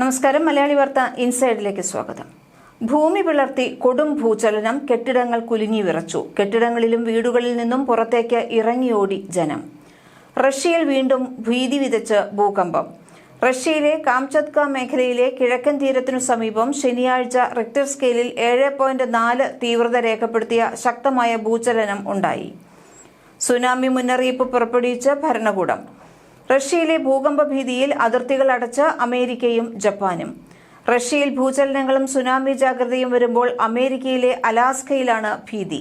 നമസ്കാരം മലയാളി വാർത്ത ഇൻസൈഡിലേക്ക് സ്വാഗതം. ഭൂമി പിളർത്തി കൊടും ഭൂചലനം കെട്ടിടങ്ങൾ കുലുങ്ങി വിറച്ചു. കെട്ടിടങ്ങളിലും വീടുകളിൽ നിന്നും പുറത്തേക്ക് ഇറങ്ങിയോടി ജനം. റഷ്യയിൽ വീണ്ടും ഭീതി വിതച്ച് ഭൂകമ്പം. റഷ്യയിലെ കാംചത്ക മേഖലയിലെ കിഴക്കൻ തീരത്തിനു സമീപം ശനിയാഴ്ച റിക്ടർ സ്കെയിലിൽ ഏഴ് പോയിന്റ് നാല് തീവ്രത രേഖപ്പെടുത്തിയ ശക്തമായ ഭൂചലനം ഉണ്ടായി. സുനാമി മുന്നറിയിപ്പ് പുറപ്പെടുവിച്ച ഭരണകൂടം. റഷ്യയിലെ ഭൂകമ്പ ഭീതിയിൽ അതിർത്തികൾ അടച്ച് അമേരിക്കയും ജപ്പാനും. റഷ്യയിൽ ഭൂചലനങ്ങളും സുനാമി ജാഗ്രതയും വരുമ്പോൾ അമേരിക്കയിലെ അലാസ്കയിലാണ് ഭീതി.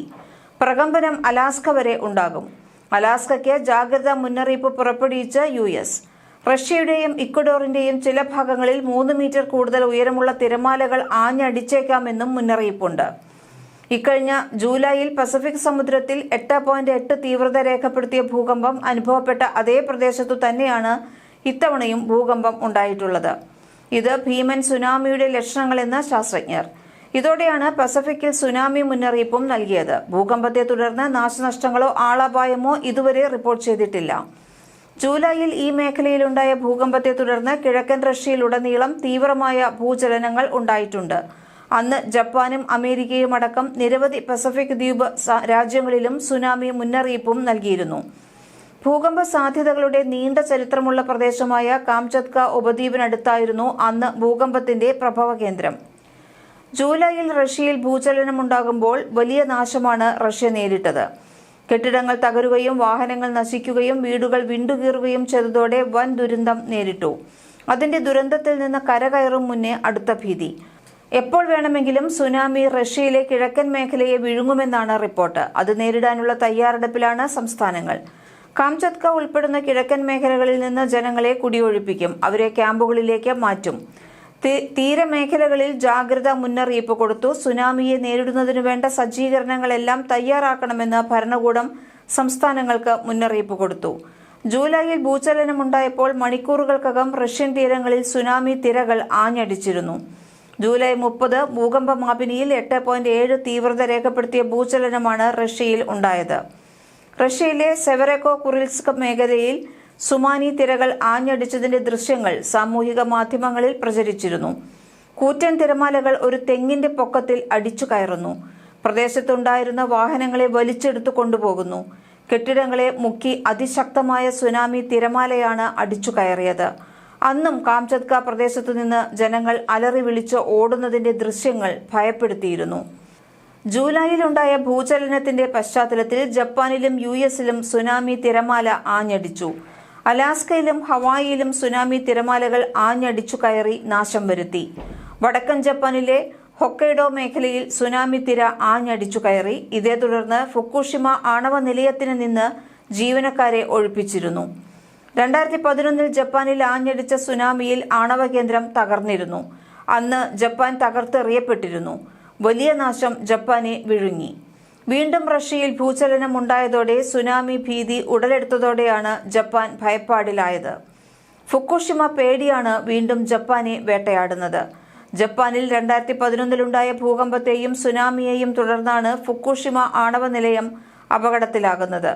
പ്രകമ്പനം അലാസ്ക വരെ ഉണ്ടാകും. അലാസ്കയ്ക്ക് ജാഗ്രതാ മുന്നറിയിപ്പ് പുറപ്പെടുവിച്ച് യു എസ്. റഷ്യയുടെയും ഇക്വഡോറിന്റെയും ചില ഭാഗങ്ങളിൽ മൂന്ന് മീറ്റർ കൂടുതൽ ഉയരമുള്ള തിരമാലകൾ ആഞ്ഞടിച്ചേക്കാമെന്നും മുന്നറിയിപ്പുണ്ട്. ഇക്കഴിഞ്ഞ ജൂലൈയിൽ പസഫിക് സമുദ്രത്തിൽ എട്ട് പോയിന്റ് എട്ട് തീവ്രത രേഖപ്പെടുത്തിയ ഭൂകമ്പം അനുഭവപ്പെട്ട അതേ പ്രദേശത്തു തന്നെയാണ് ഇത്തവണയും ഭൂകമ്പം ഉണ്ടായിട്ടുള്ളത്. ഇത് ഭീമൻ സുനാമിയുടെ ലക്ഷണങ്ങളെന്ന് ശാസ്ത്രജ്ഞർ. ഇതോടെയാണ് പസഫിക്കിൽ സുനാമി മുന്നറിയിപ്പും നൽകിയത്. ഭൂകമ്പത്തെ തുടർന്ന് നാശനഷ്ടങ്ങളോ ആളപായമോ ഇതുവരെ റിപ്പോർട്ട് ചെയ്തിട്ടില്ല. ജൂലൈയിൽ ഈ മേഖലയിലുണ്ടായ ഭൂകമ്പത്തെ തുടർന്ന് കിഴക്കൻ റഷ്യയിലുടനീളം തീവ്രമായ ഭൂചലനങ്ങൾ ഉണ്ടായിട്ടുണ്ട്. അന്ന് ജപ്പാനും അമേരിക്കയും അടക്കം നിരവധി പസഫിക് ദ്വീപ് രാജ്യങ്ങളിലും സുനാമി മുന്നറിയിപ്പും നൽകിയിരുന്നു. ഭൂകമ്പ സാധ്യതകളുടെ നീണ്ട ചരിത്രമുള്ള പ്രദേശമായ കാംചത്ക ഉപദ്വീപിനടുത്തായിരുന്നു അന്ന് ഭൂകമ്പത്തിന്റെ പ്രഭവ കേന്ദ്രം. ജൂലൈയിൽ റഷ്യയിൽ ഭൂചലനമുണ്ടാകുമ്പോൾ വലിയ നാശമാണ് റഷ്യ നേരിട്ടത്. കെട്ടിടങ്ങൾ തകരുകയും വാഹനങ്ങൾ നശിക്കുകയും വീടുകൾ വിണ്ടുകീറുകയും ചെയ്തതോടെ വൻ ദുരന്തം നേരിട്ടു. അതിന്റെ ദുരന്തത്തിൽ നിന്ന് കരകയറും മുന്നേ അടുത്ത ഭീതി. എപ്പോൾ വേണമെങ്കിലും സുനാമി റഷ്യയിലെ കിഴക്കൻ മേഖലയെ വിഴുങ്ങുമെന്നാണ് റിപ്പോർട്ട്. അത് നേരിടാനുള്ള തയ്യാറെടുപ്പിലാണ് സംസ്ഥാനങ്ങൾ. കാംചത്ക ഉൾപ്പെടുന്ന കിഴക്കൻ മേഖലകളിൽ നിന്ന് ജനങ്ങളെ കുടിയൊഴിപ്പിക്കും. അവരെ ക്യാമ്പുകളിലേക്ക് മാറ്റും. തീരമേഖലകളിൽ ജാഗ്രത മുന്നറിയിപ്പ് കൊടുത്തു. സുനാമിയെ നേരിടുന്നതിനു വേണ്ട സജ്ജീകരണങ്ങളെല്ലാം തയ്യാറാക്കണമെന്ന് ഭരണകൂടം സംസ്ഥാനങ്ങൾക്ക് മുന്നറിയിപ്പ് കൊടുത്തു. ജൂലൈയിൽ ഭൂചലനമുണ്ടായപ്പോൾ മണിക്കൂറുകൾക്കകം റഷ്യൻ തീരങ്ങളിൽ സുനാമി തിരകൾ ആഞ്ഞടിച്ചിരുന്നു. ജൂലൈ മുപ്പത് ഭൂകമ്പ മാപിനിയിൽ എട്ട് പോയിന്റ് ഏഴ് തീവ്രത രേഖപ്പെടുത്തിയ ഭൂചലനമാണ് റഷ്യയിൽ ഉണ്ടായത്. റഷ്യയിലെ സെവറെക്കോ കുറിൽസ്ക് മേഖലയിൽ സുമാനി തിരകൾ ആഞ്ഞടിച്ചതിന്റെ ദൃശ്യങ്ങൾ സാമൂഹിക മാധ്യമങ്ങളിൽ പ്രചരിച്ചിരുന്നു. കൂറ്റൻ തിരമാലകൾ ഒരു തെങ്ങിന്റെ പൊക്കത്തിൽ അടിച്ചു കയറുന്നു. പ്രദേശത്തുണ്ടായിരുന്ന വാഹനങ്ങളെ വലിച്ചെടുത്തു കൊണ്ടുപോകുന്നു. കെട്ടിടങ്ങളെ മുക്കി അതിശക്തമായ സുനാമി തിരമാലയാണ് അടിച്ചു കയറിയത്. അന്നും കാംചത്ക പ്രദേശത്തു നിന്ന് ജനങ്ങൾ അലറി വിളിച്ച് ഓടുന്നതിന്റെ ദൃശ്യങ്ങൾ ഭയപ്പെടുത്തിയിരുന്നു. ജൂലൈയിലുണ്ടായ ഭൂചലനത്തിന്റെ പശ്ചാത്തലത്തിൽ ജപ്പാനിലും യു എസിലും സുനാമി തിരമാല ആഞ്ഞടിച്ചു. അലാസ്കയിലും ഹവായിയിലും സുനാമി തിരമാലകൾ ആഞ്ഞടിച്ചു കയറി നാശം വരുത്തി. വടക്കൻ ജപ്പാനിലെ ഹൊക്കൈഡോ മേഖലയിൽ സുനാമി തിര ആഞ്ഞടിച്ചു കയറി. ഇതേ തുടർന്ന് ഫുക്കുഷിമ ആണവ നിലയത്തിന് നിന്ന് ജീവനക്കാരെ ഒഴിപ്പിച്ചിരുന്നു. രണ്ടായിരത്തി പതിനൊന്നിൽ ജപ്പാനിൽ ആഞ്ഞടിച്ച സുനാമിയിൽ ആണവ കേന്ദ്രം തകർന്നിരുന്നു. അന്ന് ജപ്പാൻ തകർത്തെറിയപ്പെട്ടിരുന്നു. വലിയ നാശം ജപ്പാനെ വിഴുങ്ങി. വീണ്ടും റഷ്യയിൽ ഭൂചലനം ഉണ്ടായതോടെ സുനാമി ഭീതി ഉടലെടുത്തതോടെയാണ് ജപ്പാൻ ഭയപ്പാടിലായത്. ഫുക്കുഷിമ പേടിയാണ് വീണ്ടും ജപ്പാനെ വേട്ടയാടുന്നത്. ജപ്പാനിൽ രണ്ടായിരത്തി പതിനൊന്നിലുണ്ടായ ഭൂകമ്പത്തെയും സുനാമിയെയും തുടർന്നാണ് ഫുക്കുഷിമ ആണവ നിലയം അപകടത്തിലാകുന്നത്.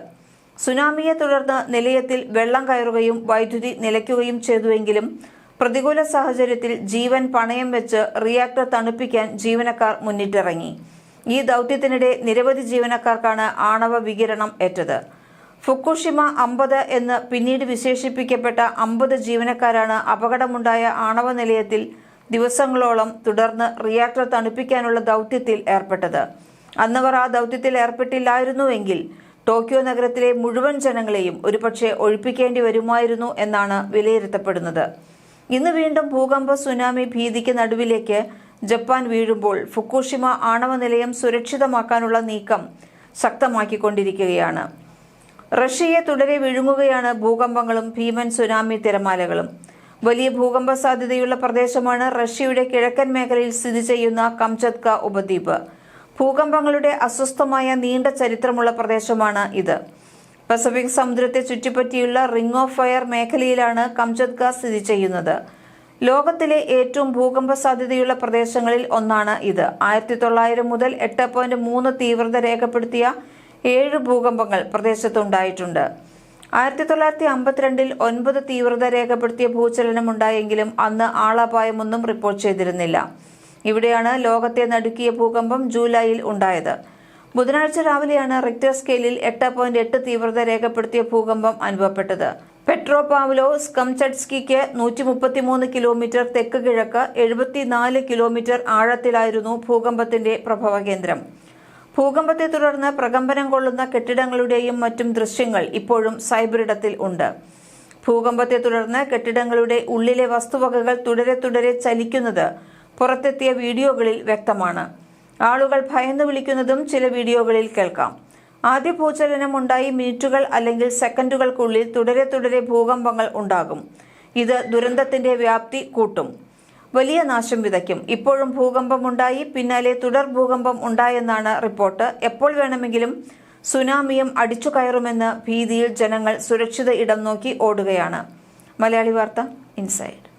സുനാമിയെ തുടർന്ന് നിലയത്തിൽ വെള്ളം കയറുകയും വൈദ്യുതി നിലയ്ക്കുകയും ചെയ്തുവെങ്കിലും പ്രതികൂല സാഹചര്യത്തിൽ ജീവൻ പണയം വെച്ച് റിയാക്ടർ തണുപ്പിക്കാൻ ജീവനക്കാർ മുന്നിട്ടിറങ്ങി. ഈ ദൗത്യത്തിനിടെ നിരവധി ജീവനക്കാർക്കാണ് ആണവ വികിരണം ഏറ്റത്. ഫുക്കുഷിമ അമ്പത് എന്ന് പിന്നീട് വിശേഷിപ്പിക്കപ്പെട്ട അമ്പത് ജീവനക്കാരാണ് അപകടമുണ്ടായ ആണവ നിലയത്തിൽ ദിവസങ്ങളോളം തുടർന്ന് റിയാക്ടർ തണുപ്പിക്കാനുള്ള ദൗത്യത്തിൽ ഏർപ്പെട്ടത്. അന്നവർ ആ ദൗത്യത്തിൽ ഏർപ്പെട്ടില്ലായിരുന്നുവെങ്കിൽ ടോക്കിയോ നഗരത്തിലെ മുഴുവൻ ജനങ്ങളെയും ഒരുപക്ഷെ ഒഴിപ്പിക്കേണ്ടി വരുമായിരുന്നു എന്നാണ് വിലയിരുത്തപ്പെടുന്നത്. ഇന്ന് വീണ്ടും ഭൂകമ്പ സുനാമി ഭീതിക്ക് നടുവിലേക്ക് ജപ്പാൻ വീഴുമ്പോൾ ഫുക്കുഷിമ ആണവ നിലയം സുരക്ഷിതമാക്കാനുള്ള നീക്കം ശക്തമാക്കിക്കൊണ്ടിരിക്കുകയാണ്. റഷ്യയെ തുടരെ വിഴുങ്ങുകയാണ് ഭൂകമ്പങ്ങളും ഭീമൻ സുനാമി തിരമാലകളും. വലിയ ഭൂകമ്പ സാധ്യതയുള്ള പ്രദേശമാണ് റഷ്യയുടെ കിഴക്കൻ മേഖലയിൽ സ്ഥിതി ചെയ്യുന്ന കംചത്ക ഉപദ്വീപ്. ഭൂകമ്പങ്ങളുടെ അസ്വസ്ഥമായ നീണ്ട ചരിത്രമുള്ള പ്രദേശമാണ് ഇത്. പസഫിക് സമുദ്രത്തെ ചുറ്റിപ്പറ്റിയുള്ള റിംഗ് ഓഫ് ഫയർ മേഖലയിലാണ് കംചത്ക സ്ഥിതി ചെയ്യുന്നത്. ലോകത്തിലെ ഏറ്റവും ഭൂകമ്പ സാധ്യതയുള്ള പ്രദേശങ്ങളിൽ ഒന്നാണ് ഇത്. ആയിരത്തി തൊള്ളായിരം മുതൽ എട്ട് പോയിന്റ് മൂന്ന് തീവ്രത രേഖപ്പെടുത്തിയ ഏഴ് ഭൂകമ്പങ്ങൾ പ്രദേശത്തുണ്ടായിട്ടുണ്ട് ആയിരത്തി തൊള്ളായിരത്തി അമ്പത്തിരണ്ടിൽ ഒൻപത് തീവ്രത രേഖപ്പെടുത്തിയ ഭൂചലനമുണ്ടായെങ്കിലും അന്ന് ആളപായമൊന്നും റിപ്പോർട്ട് ചെയ്തിരുന്നില്ല. ഇവിടെയാണ് ലോകത്തെ നടുക്കിയ ഭൂകമ്പം ജൂലൈയിൽ ഉണ്ടായത്. ബുധനാഴ്ച രാവിലെയാണ് റിക്ടർ സ്കെയിലിൽ എട്ട് പോയിന്റ് എട്ട് തീവ്രത രേഖപ്പെടുത്തിയ ഭൂകമ്പം അനുഭവപ്പെട്ടത്. പെട്രോ പാവ്ലോ സ്കംചട്സ്കിക്ക് നൂറ്റി മുപ്പത്തിമൂന്ന് കിലോമീറ്റർ തെക്ക് കിഴക്ക് എഴുപത്തിനാല് കിലോമീറ്റർ ആഴത്തിലായിരുന്നു ഭൂകമ്പത്തിന്റെ പ്രഭവ കേന്ദ്രം. ഭൂകമ്പത്തെ തുടർന്ന് പ്രകമ്പനം കൊള്ളുന്ന കെട്ടിടങ്ങളുടെയും മറ്റും ദൃശ്യങ്ങൾ ഇപ്പോഴും സൈബറിടത്തിൽ ഉണ്ട്. ഭൂകമ്പത്തെ തുടർന്ന് കെട്ടിടങ്ങളുടെ ഉള്ളിലെ വസ്തുവകകൾ തുടരെ തുടരെ ചലിക്കുന്നത് പുറത്തെത്തിയ വീഡിയോകളിൽ വ്യക്തമാണ്. ആളുകൾ ഭയന്ന് വിളിക്കുന്നതും ചില വീഡിയോകളിൽ കേൾക്കാം. ആദ്യ ഭൂചലനം ഉണ്ടായി മിനിറ്റുകൾ അല്ലെങ്കിൽ സെക്കൻഡുകൾക്കുള്ളിൽ തുടരെ തുടരെ ഭൂകമ്പങ്ങൾ ഉണ്ടാകും. ഇത് ദുരന്തത്തിന്റെ വ്യാപ്തി കൂട്ടും. വലിയ നാശം വിതയ്ക്കും. ഇപ്പോഴും ഭൂകമ്പമുണ്ടായി പിന്നാലെ തുടർ ഭൂകമ്പം ഉണ്ടായെന്നാണ് റിപ്പോർട്ട്. എപ്പോൾ വേണമെങ്കിലും സുനാമിയും അടിച്ചു കയറുമെന്ന് ഭീതിയിൽ ജനങ്ങൾ സുരക്ഷിത ഇടം നോക്കി ഓടുകയാണ്. മലയാളി വാർത്ത ഇൻസൈഡ്.